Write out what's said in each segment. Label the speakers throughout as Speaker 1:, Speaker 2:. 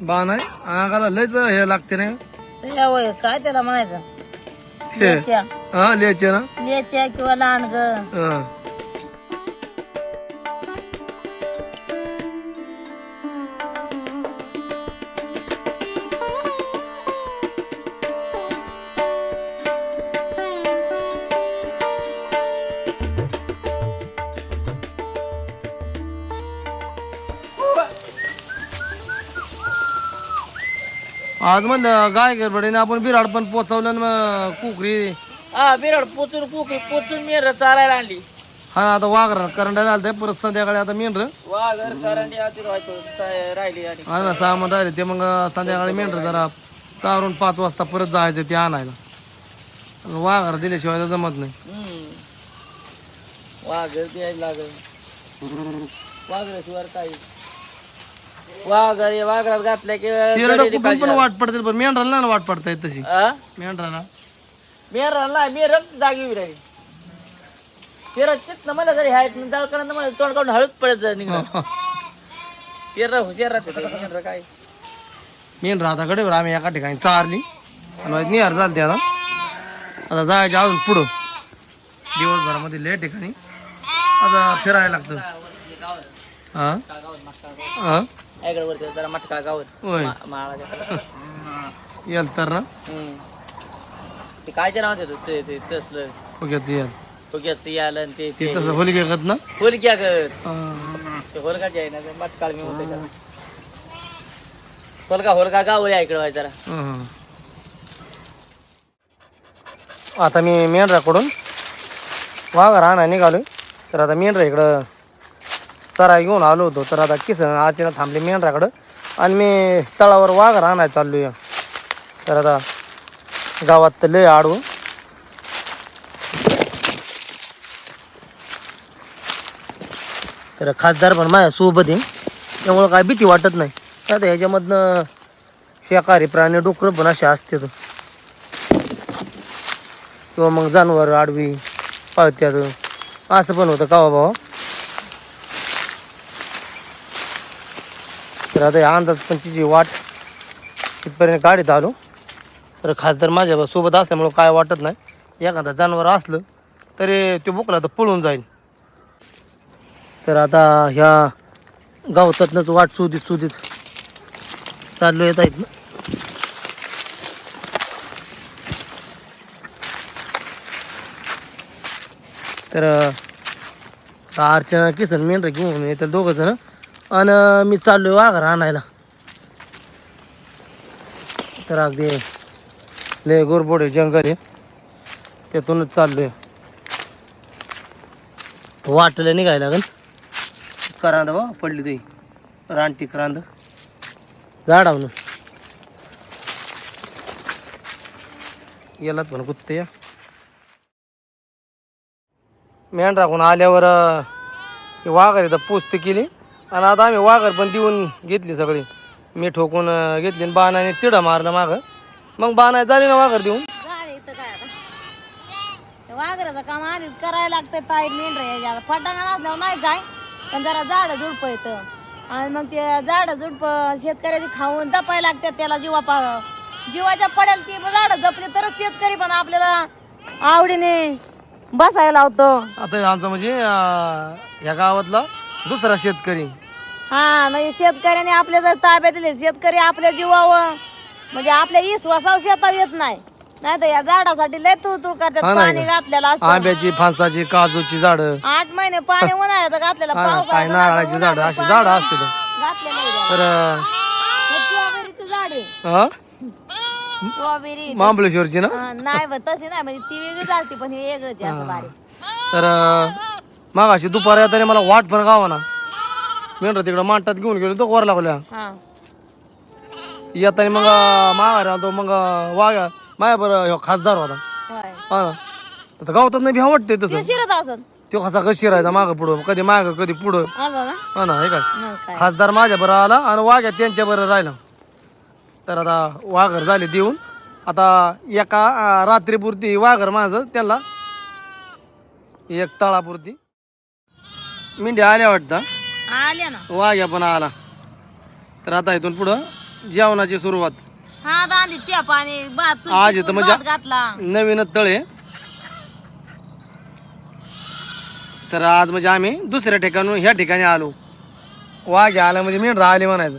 Speaker 1: बाण आहे. अंगाला लयच हे लागते ना
Speaker 2: तुझ्या वय काय त्याला म्हणायचं?
Speaker 1: हे.
Speaker 2: लेच्या.
Speaker 1: हा लिहायचे ना?
Speaker 2: लेच्या किंवा लहान ग
Speaker 1: हा. आज म्हणलं गाय गडबडीने आपण बिराड पण पोचवलं आणि मग कुकरी
Speaker 2: हा बिरड पोचून कुकरी पोचून मेर चालायला आणली.
Speaker 1: हा आता वाघर करंडायला आलं परत संध्याकाळी आता मेंढर.
Speaker 2: वाघर करंडी आती राहिली आणि
Speaker 1: हा ना सामान राहिले ते मग संध्याकाळी मेंढर जरा चारून पाच वाजता परत जायचं ते आणायला. आणि वाघर दिल्याशिवाय तर जमत नाही.
Speaker 2: वाघर द्यायला लागल. वाघराशिवाय काही वाघर वाघरात घातल्या की
Speaker 1: शिरड कुठून पण वाट पडतील पण मेंढराला नाही ना वाट पडता येत तशी.
Speaker 2: आ?
Speaker 1: मेंढराला.
Speaker 2: मेरला मेरच जागी राहिली. पेरा तिथनं मला जरी हाय दळकडानं मला तोंड काढून हळूच पडत जा निघणार पेरा हुशार राहते ते, मेरं काय?
Speaker 1: मेंढर आता कडे आम्ही एका ठिकाणी चारली. आणि निहार झाली ते आता. आता जायचे अजून पुढं. दिवसभरामध्ये लय ठिकाणी. आता फिरायला लागतं. हा? हा?
Speaker 2: ऐकडे वरती जरा मटका गावर
Speaker 1: होय.
Speaker 2: माळाच्या
Speaker 1: येल तर ना?
Speaker 2: हम्म. ते नाव ते ते तसलं.
Speaker 1: Okay L.
Speaker 2: फुग्याचं यालं आणि ते
Speaker 1: ते तसं होली करत ना?
Speaker 2: होलक्या कर
Speaker 1: हा.
Speaker 2: ते होलकाचे आहे ना ते मटकाळ मी होलका होलका गाव आहे इकडे जरा.
Speaker 1: आता मी मेंढराकडून वाघ राहणार निघालोय. तर आता मेंढरा इकडं चरा घेऊन आलो होतो. तर आता किसन आजीनं थांबले मेंढराकडं. आणि मी तळावर वाघ राहणार आहे तर आता गावात तर लय आडवं तर खासदार पण माझ्या सोबत आहे. त्यामुळं काय भीती वाटत नाही. आता ह्याच्यामधनं शाकाहारी प्राणी डुकरं पण असे असते किंवा मग जनावर आडवी पाळत्यात. असं पण होतं का हो बाबा तर आता या अंदाज पंचीची वाट तिथपर्यंत गाडीत आलो तर खासदार माझ्या सोबत असल्यामुळं काय वाटत नाही. एखादा जनावर असलं तरी तो बुकला तर पळून जाईल. तर आता ह्या गावतातनंच वाट सुधीत सुधीत चाललो येत आहेत ना तर अर्चना किसन मेंढर घेऊन येतात दोघं जण. आणि मी चाललोय वाघर आणायला. तर अगदी लय गोरबोडे जंगल आहे. त्यातूनच चाललोय. वाटलं निघायला लागेल करांदा बा पडली तुही रानटी करांद. झाडावनं गेलात पण कुत्ते या. मेंढराकडून आल्यावर ते वाघर इथं पोचते केली. आणि आता आम्ही वाघर पण देऊन घेतली सगळी. मी ठोकून घेतली आणि बाणाने तिडा मारलं मागं. मग बाणा झाली ना वाघर देऊन?
Speaker 2: वाघराचं काम आधीच करायला लागतंय ताई मेंढर याच्या फटाणा असल्यावर नाही काय पण जरा झाड झुडप येतं आणि मग ते झाड झुडप शेतकऱ्याची खाऊन जपायला लागतात त्याला जीवा पा जीवाच्या पडेल ती झाड जपली तरच शेतकरी पण आपल्याला आवडीने बसायला लावतो.
Speaker 1: आता आमचं म्हणजे ह्या गावातला दुसरा शेतकरी.
Speaker 2: हा म्हणजे शेतकऱ्याने आपल्या जर ताब्यात दिले शेतकरी आपल्या जीवावर. म्हणजे आपल्या विश्वासावर शेतात येत नाही. नाही तर या झाडासाठी लय तू तू करतात
Speaker 1: हा
Speaker 2: पाणी
Speaker 1: का?
Speaker 2: घातलेलं असतं.
Speaker 1: आंब्याची फणसाची काजूची झाडं.
Speaker 2: आठ महिने पाणी उन्हाळ्याचं घातलेलं
Speaker 1: हा काय नारळाची झाडं अशी झाडं तर.
Speaker 2: घातलेलं
Speaker 1: अं,
Speaker 2: स्ट्रॉबेरीचं झाड आहे. स्ट्रॉबेरी
Speaker 1: महाबळेश्वरची ना?
Speaker 2: नाही बा तशी नाही म्हणजे ती वेगळी चालते पण हे वेगळंच आहे असं बारीक
Speaker 1: तर मग अशी दुपार येताना मला वाट पण गावा ना मेंढर तिकडं मांडतात घेऊन गेलो तो वर लागल्या.
Speaker 2: हा.
Speaker 1: येताना मग माघार आलो मग वाघ माझ्या बरं ह्यो खासदार होता.
Speaker 2: होय.
Speaker 1: हा ना. आता गावतात नाही भ्या वाटते तसं.
Speaker 2: शिरत असत
Speaker 1: तो कसा कशी शिरायचा मागं पुढं कधी मागं कधी पुढं.
Speaker 2: असं ना?
Speaker 1: हा ना हे काय?
Speaker 2: मग काय?
Speaker 1: खासदार माझ्या बरं आला आणि वाघ्या त्यांच्या बरं राहिला. तर आता वाघर झाले देऊन आता एका अं, रात्रीपुरती वाघर माझं त्यांना एक तळापुरती मेंढ्या आल्या वाटतं.
Speaker 2: आल्या ना.
Speaker 1: वाघ्या पण आला. तर आता इथून पुढं जेवणाची सुरुवात.
Speaker 2: हा दांडी त्या पाणी भात चुलीवर
Speaker 1: आज इथं म्हणजे-
Speaker 2: भात घातला.
Speaker 1: नवीनच तळे तर आज म्हणजे आम्ही दुसऱ्या ठिकाणून ह्या ठिकाणी आलो. वाघ आला म्हणजे मेंढरा आले म्हणायचं.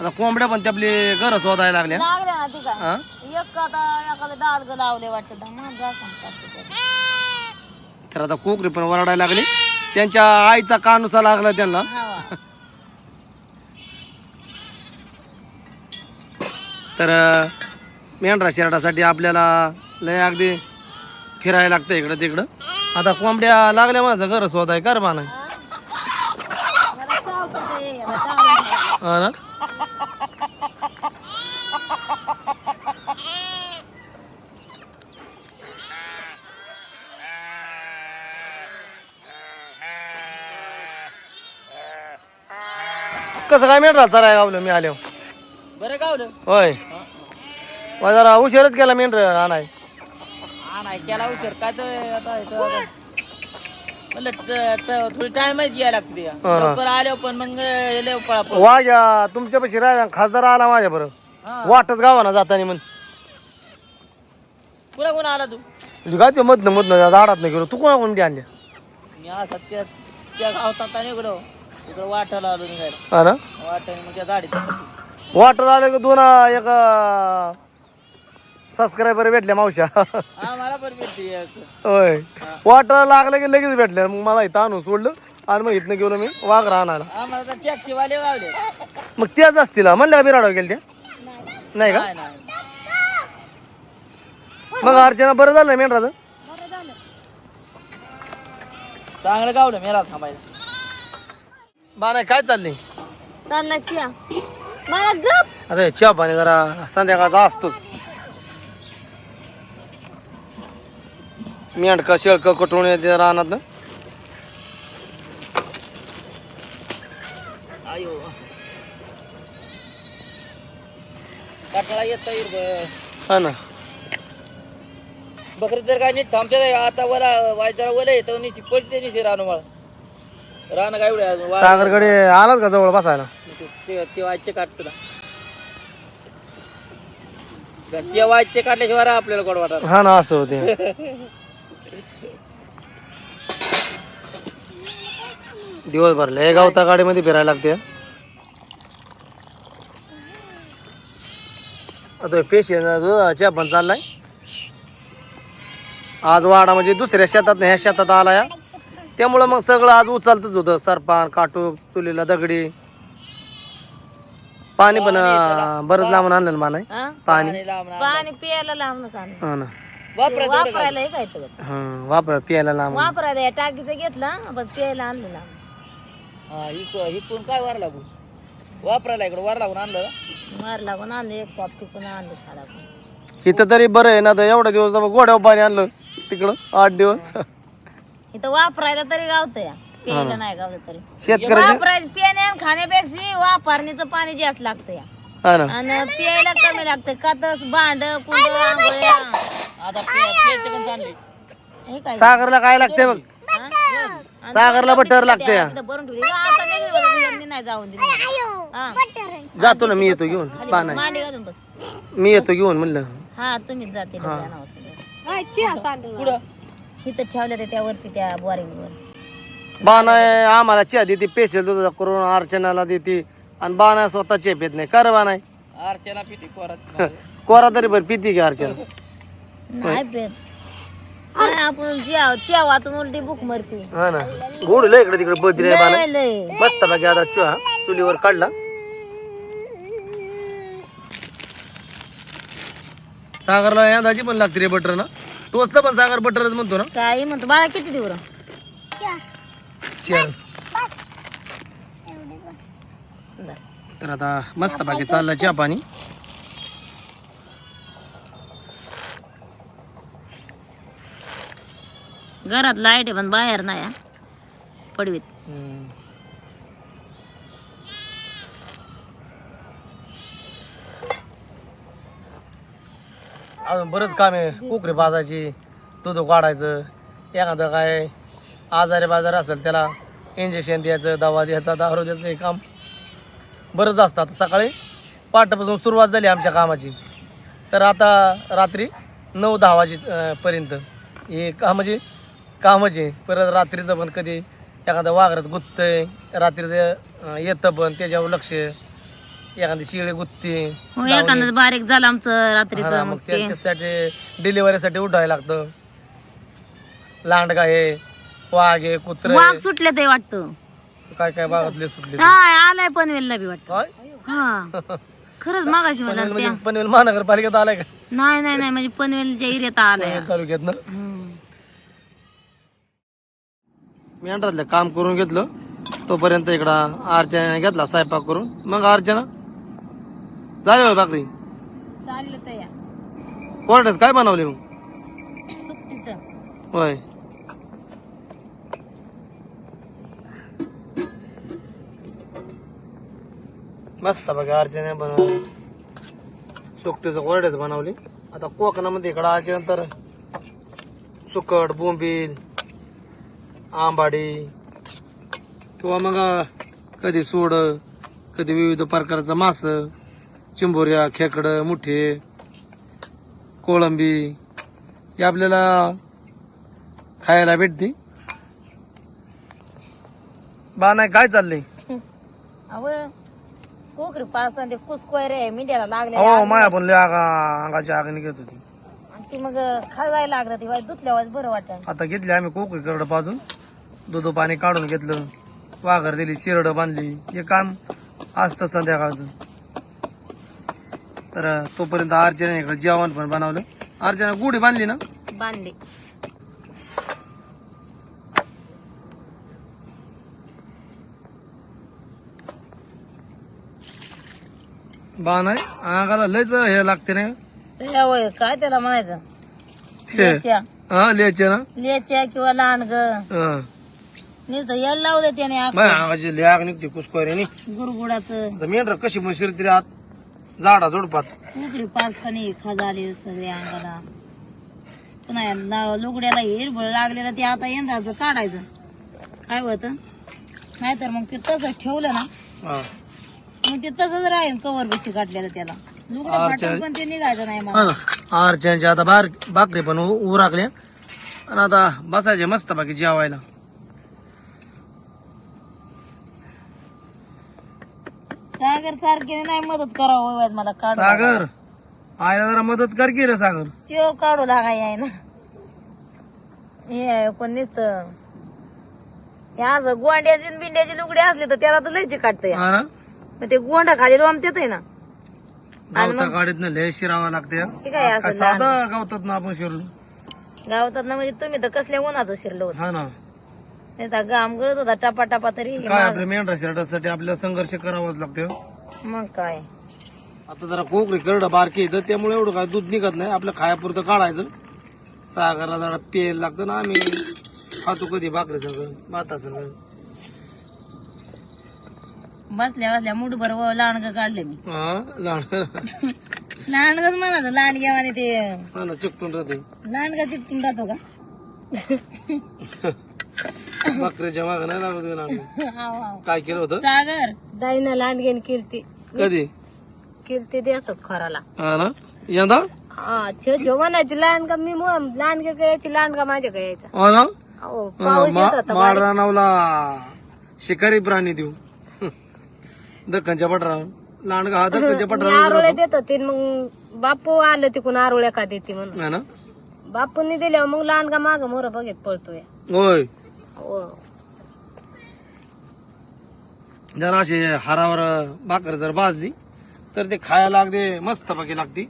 Speaker 1: आता कोंबड्या पण ते आपली घर शोधायला लागल्या.
Speaker 2: ना ती काय
Speaker 1: हा
Speaker 2: एखादं लावले वाटतं.
Speaker 1: तर आता कोकरी पण वरडायला लागली. त्यांच्या आईचा कानुसा लागला त्यांना. तर मेंढरा शिरडासाठी आपल्याला लय अगदी फिरायला लागतं इकडं तिकडं. आता कोंबड्या लागल्या माझं घर शोधाय कर म्हणा
Speaker 2: जरा चावतं ते, जरा चावलं.
Speaker 1: हा ना कसं काय मेंढरा चराय गावलं? मी आलो
Speaker 3: बरं गावलं.
Speaker 1: होय. मग जरा उशीरच केला मेंढर आणाय.
Speaker 3: हा नाही केला उशीर. काय तर आता इथं आता- म्हणलं त- त- थोडी टाइम यायला लागते
Speaker 1: हा.
Speaker 3: लवकर आलो पण मग लय पळा
Speaker 1: वाघ्या तुमच्यापाशी राहिला खासदार आला माझ्या बरं. वाटत गावाना जाताना म्हण.
Speaker 3: पुन्हा कोण आला तू?
Speaker 1: काय ते मधनं मधनं झाडात नाही गेलो. तू कोणा कोणती आणल्या
Speaker 3: मी असा त्या त्या गावतात आणि इकडं इकडं वाटायला आलो निघायला
Speaker 1: हा ना?
Speaker 3: वाटाने मग त्या गाडीत
Speaker 1: वाटर आले का दोन अं, एक सबस्क्रायबर भेटल्या मावशा
Speaker 3: पण भेटते एक.
Speaker 1: होय. वाटर लागलं की लगेच भेटल्या. मग मला इथं आणून सोडलं आणि मग इथनं गेलो मी वाघरा आणायला.
Speaker 3: आम्हाला तर टॅक्सी वाले गावले.
Speaker 1: मग त्याच असतील हा. म्हणलं का बिराडाव गेल्या नाही का?
Speaker 3: नाही नाही.
Speaker 1: मग अर्चना बरं झालं मेंढराचं?
Speaker 3: चांगलं गावलं मेला थांबायला.
Speaker 1: बा नाही काय चाललंय?
Speaker 2: चालला चिया मला गप.
Speaker 1: आता हे चहा पाणी जरा संध्याकाळचा असतोच मेंढका शेळक कटवून येते रानात
Speaker 3: कटाळा येत येईल
Speaker 1: हा ना.
Speaker 3: बकरी तर काय नीट थांबते आता वला वायचारा वला येतो निशी पडते निशी रान मला रान काय एवढे अजून
Speaker 1: सागरकडे आलात का जवळ बसायला?
Speaker 3: ते- ते ते वायचे काढ तुला ते वायचे काढल्याशिवाय रा आपल्याला गोड वाटत
Speaker 1: हा ना असं होते. दिवसभर लय गावता गाडीमध्ये फिरायला लागते. आता पेशंट दुधाच्या पण चाललाय. आज वाडा म्हणजे दुसऱ्या शेतात ह्या शेतात आला या त्यामुळं मग सगळं आज उचलतच होतं. सरपान काटूक चुलीला दगडी. पाणी पण अं, बरंच लांबून आणलं ना मला
Speaker 2: हा?
Speaker 1: पाणी.
Speaker 2: पाणी प्यायला लांबच आणलं.
Speaker 1: हा ना.
Speaker 2: वापरायला हे काय तर
Speaker 1: हं, वापर पियाला लांब
Speaker 2: वापरायला या टाकीचं घेतलं पण प्यायला आणलं लांब
Speaker 3: हा, इकडून काय वार लागू वापरायला इकडं वार लागून आणलं.
Speaker 2: मार लागून आणलं एक पाप तिकून आणलं खाला
Speaker 1: इथं तरी बरं आहे ना तर एवढा दिवस बाबा गोड्यावर पाणी आणलं. तिकडं आठ दिवस.
Speaker 2: इथं वापरायला तरी गावतं या प्यायला नाही गावलं तरी.
Speaker 1: शेतकऱ्याचे
Speaker 2: वापरायला पिणे आणि खाण्यापेक्षा वापरणीचं पाणी जास्त लागतं या
Speaker 1: हा ना.
Speaker 2: आणि पियायला कमी लागतं का तर भांड कुंड आंघोळ्या.
Speaker 3: आता प्यायचे पण चालले
Speaker 2: हे काय?
Speaker 1: सागरला काय लागते बघ.
Speaker 2: हा? आणि
Speaker 1: सागरला बटर लागते या
Speaker 2: तिथं भरून ठेवली? आता नाही गेली बरं, यांनी नाही जाऊन दिली. हा.
Speaker 1: जातो ना मी येतो घेऊन.
Speaker 2: खाली
Speaker 1: पा
Speaker 2: बस,
Speaker 1: नाही
Speaker 2: मांडी घालून बस.
Speaker 1: मी येतो घेऊन म्हणलं.
Speaker 2: हा तुम्हीच जाते.
Speaker 1: हा.
Speaker 2: इथं ठेवलं ते त्यावरती त्या बोरिंगवर.
Speaker 1: बाणाय आम्हाला चहा देते पेशल दुधाचा करून अर्चनाला देते. आणि बाणा स्वतः चहा पेत नाही. कर बाणाय
Speaker 3: अर्चना पिती कोरात
Speaker 1: कोरा तरी बरं पिती की अर्चना.
Speaker 2: नाही पेत. आपण च्या च्या वाचून उलटी बुक मरते.
Speaker 1: हा ना. गोड लय इकडे तिकडे बद्री आहे बाणा.
Speaker 2: लय लय.
Speaker 1: मस्त बाकी आता चहा चुलीवर काढला. सागरला या दाजी पण लागते रे बटर ना. टोचलं पण सागर बटरच म्हणतो ना.
Speaker 2: काही म्हणतो बाळा किती दिवस
Speaker 1: चल तर आता मस्त बाकी चालला चहा पाणी.
Speaker 2: घरात लाइट आहे पण बाहेर नाही हा. पडवीत.
Speaker 1: अजून बरंच काम आहे कुकरी बाजायची दूध काढायचं एखादं काय आजारी बाजार असेल त्याला इंजेक्शन द्यायचं दवा द्यायचा दारू द्यायचं हे काम बरंच असतं. आता सकाळी पहाटेपासून सुरुवात झाली आमच्या कामाची. तर आता रात्री नऊ दहा वाजे पर्यंत हे कामाची म्हणजे परत रात्रीचं पण कधी एखादं वाघरात गुत्तंय रात्रीचं येतं पण त्याच्यावर लक्ष. एखादी शिळे गुत्ती
Speaker 2: हो एखादं बारीक झालं आमचं
Speaker 1: हा ना,
Speaker 2: रात्रीचं
Speaker 1: मग
Speaker 2: ते.
Speaker 1: त्यांच्यासाठी डिलिव्हरीसाठी उठायला लागतं. लांडगा आहे वाघ आहे कुत्र
Speaker 2: वाघ सुटले ते वाटतं.
Speaker 1: काय काय बागातले सुटले ते.
Speaker 2: काय आलाय पनवेलला बी वाटतं.
Speaker 1: काय?
Speaker 2: हा. खरंच मागाशी मला
Speaker 1: पनवेल
Speaker 2: त्या.
Speaker 1: म्हणजे पनवेल महानगरपालिकेत आलाय का?
Speaker 2: नाही नाही नाही म्हणजे पनवेलच्या एरियात आलाय.
Speaker 1: पनवेल तालुक्यात ना?
Speaker 2: हम्म.
Speaker 1: मी अंडरातलं काम करून घेतलं. तोपर्यंत इकडं अर्चना घेतला स्वयंपाक करून. मग अर्चना? झाली भाकरी.
Speaker 2: चाललं तर या
Speaker 1: कोरड्यात काय बनवले मग?
Speaker 2: सुट्टीचं.
Speaker 1: होय. मस्त बघा अर्चना बनवली सुकटीचं कोरड्याच बनवली. आता कोकणामध्ये इकडं आल्यानंतर सुकट बोंबील आंबाडी किंवा मग कधी सोड कधी विविध प्रकारचं मास. चिंबोऱ्या खेकडं मुठे कोळंबी हे आपल्याला खायला भेटते. बा नाही काय चाललंय?
Speaker 2: अव कोकरी पाच ते कुसकोयरे मिंड्याला लागले
Speaker 1: हो माया पण लय आगा अंगाची आग निघत होती.
Speaker 2: आणि ती मग लागलं ती बरं वाटत
Speaker 1: आता घेतली आम्ही कोकळी करडं पाजून. दूध पाणी काढून घेतलं. वाघर दिली शिरडं बांधली. हे काम असतं संध्याकाळचं. तर तोपर्यंत अर्चना इकडे जेवण पण बनवलं. अर्चना गुढी बांधली ना?
Speaker 2: बांधले.
Speaker 1: बा नाही अंगाला लयच हे लागते ना
Speaker 2: तुझ्या वय काय त्याला म्हणायचं?
Speaker 1: हे.
Speaker 2: लेच्या.
Speaker 1: हा लिहायचे ना?
Speaker 2: लेच्या किंवा लहान ग.
Speaker 1: हा.
Speaker 2: नुसतं येड लावलं त्याने
Speaker 1: बाय अंगाची लय आग निघते कुसकोऱ्यानी
Speaker 2: गुरगुडाचं
Speaker 1: आता मेंढर कशी मग शिरती आत. झाडा झोडपात.
Speaker 2: कोकरी पाच पाणी खाजाले सगळे अंगाला. पुन्हा या ला- लुगड्याला हिरबळ लागलेलं ते आता यंदाचं काढायचं. काय होत? नाहीतर मग ते तसंच ठेवलं ना.
Speaker 1: हा.
Speaker 2: मग ते तसंच राहील कवर बिस्ती काढलेलं त्याला. लुगडं
Speaker 1: अच्छा.
Speaker 2: फाटून पण ते निघायचं नाही
Speaker 1: हा ना. अर्चनच्या आता बार भाकरी पण उ- उराकल्या. आणि आता बसायचे मस्त बाकी जेवायला.
Speaker 2: सागर सारखे नाही मदत करावं मला काढ
Speaker 1: सागर आयला जरा मदत कर की रे सागर.
Speaker 2: त्यो काढू लागाय आहे ना हे आहे, कोण नुसतं हे असं गोंड्याची बिंड्याची लुगडी असली तर त्याला तर लयची काढतंय
Speaker 1: हा ना?
Speaker 2: मग ते गोंडा खाली लोंबतेत आहे ना
Speaker 1: गवता गाडीत ना लय शिरावं लागते
Speaker 2: ते काय असं
Speaker 1: काय साधं गवतात ना आपण शिरून?
Speaker 2: गावातात ना म्हणजे तुम्ही तर कसल्या उन्हाचं शिरलो होत.
Speaker 1: हा ना.
Speaker 2: नाही तर घाम गळत होता टपा टपा तरी हे
Speaker 1: काय
Speaker 2: माग-
Speaker 1: आपल्या मेंढरा शिरटासाठी आपल्याला संघर्ष करावाच लागतो
Speaker 2: मग काय?
Speaker 1: आता जरा कोकरी करडं बारकी तर त्यामुळे एवढं काय दूध निघत नाही. आपलं खायापुरतं काढायचं. सागरला जरा पेल लागतं ना आम्ही खातो कधी भाकरी संग भाता संग.
Speaker 2: बसल्या बसल्या मुठभर लहान काढले मी.
Speaker 1: हा लहान
Speaker 2: म्हणायचं लहान आणि ते.
Speaker 1: हा ना चिकटून राहते.
Speaker 2: लहानगा चिकटून राहतो का?
Speaker 1: भाकरीच्या मागं नाही लागत होय
Speaker 2: हाव.
Speaker 1: काय केलं होतं?
Speaker 2: सागर. दाईनं लहानगेन किरती
Speaker 1: कधी?
Speaker 2: किरती देसत खोराला.
Speaker 1: हा ना? यंदा?
Speaker 2: हा छे छो म्हणायची लहान का मी लहान का यायची लहान का माझ्या का यायचा
Speaker 1: हो ना?
Speaker 2: अहो पाऊस येत होता
Speaker 1: माड रानावला. शिकारी प्राणी देऊ. दक्कनच्या पटरावर लहान का हा दक्कनच्या
Speaker 2: मी
Speaker 1: पटरावर
Speaker 2: आरोळ्या देत होते मग बापू आलं तिकून आरोळ्या का देते म्हणून.
Speaker 1: है ना?
Speaker 2: बापूंनी दिल्यावर मग लहान का माग मोर बघत पळतोय.
Speaker 1: होय. जर असे हारावर भाकर जर भाजली तर ते खायला लागते मस्त बाकी लागते.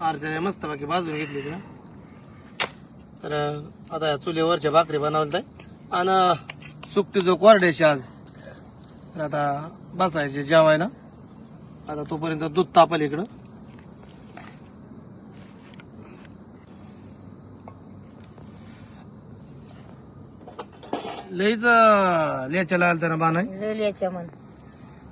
Speaker 1: अर्चने मस्त बाकी भाजून घेतली ती ना तर आता या चुलीवरच्या भाकरी बनवल्या आणि सुकटीचं कोरड्याशी आज. तर आता बसायचे जेवायला. आता तोपर्यंत दूध तापल इकडं. लईच
Speaker 2: लेल्याच्या म्हण.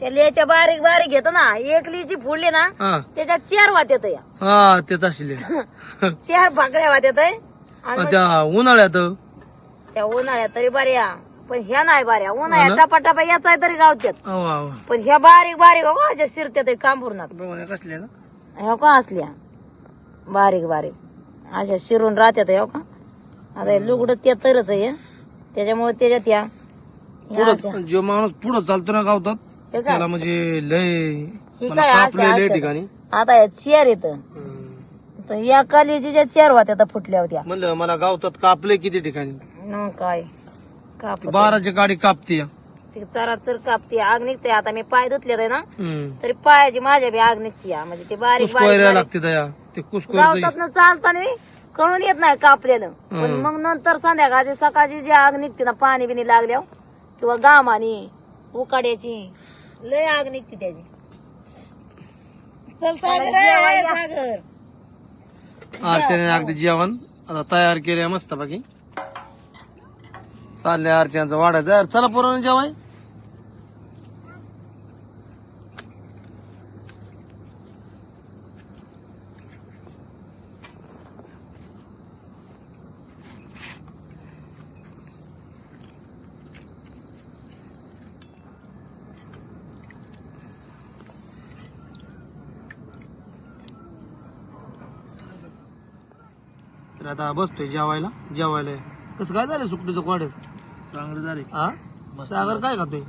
Speaker 2: त्या लेच्या बारीक बारीक घेतो ना एक लिची फोडली ना
Speaker 1: हा.
Speaker 2: त्याच्यात चार वात येतो या
Speaker 1: हा ते तसले
Speaker 2: चार भाकऱ्या वात येत आणि
Speaker 1: त्या उन्हाळ्यात?
Speaker 2: त्या उन्हाळ्यात तरी बऱ्या पण ह्या नाही बाऱ्या. उन्हाळ्या टपा टपा याचा तरी गावत्यात.
Speaker 1: अहो अहो.
Speaker 2: पण ह्या बारीक बारीक हो ह्याच्या शिरत्यात कांबुरनात.
Speaker 1: बघा कसले ना
Speaker 2: ह्या का असल्या? बारीक बारीक. अशा शिरून राहत्यात ह्या का? आता लुगडं ते तरच आहे त्याच्यामुळे त्याच्यात या. ह्या अशा.
Speaker 1: पुढं जो माणूस पुढं चालतो ना गावतात
Speaker 2: हे काय?
Speaker 1: त्याला म्हणजे लय
Speaker 2: ही
Speaker 1: मला
Speaker 2: काय.
Speaker 1: ठिकाणी.
Speaker 2: आता या चेअर येत
Speaker 1: हम्म.
Speaker 2: या कालीची ज्या चेअर होत्या त्या फुटल्या होत्या.
Speaker 1: म्हणलं मला गावतात कापले किती ठिकाणी?
Speaker 2: मग काय? काप
Speaker 1: बाराची गाडी कापते
Speaker 2: ती चरा चर कापते. आग निघते. आता मी पाय धुतले ना. तरी पायाची माझ्या बी आग निघते. म्हणजे ते बारीक
Speaker 1: लागते दया. ते
Speaker 2: गावतात चालताना कळून येत नाही कापलेलं. पण. मग नंतर संध्याकाळची सकाळची जी आग निघते ना पाणी बिनी लागल्यावर किंवा गामानी उकाड्याची लय आग निघते त्याची. चल सागर सागर.
Speaker 1: अगदी जेवण. आता तयार केले मस्त बाकी चाललंय आरच्यांचं वाढायचं चला पुरण जेवाय. आता बसतोय जेवायला. जेवायला कसं काय झालं सुकटीचं कोड्याच?
Speaker 3: चांगलं झाले
Speaker 1: हा सागर काय खातोय?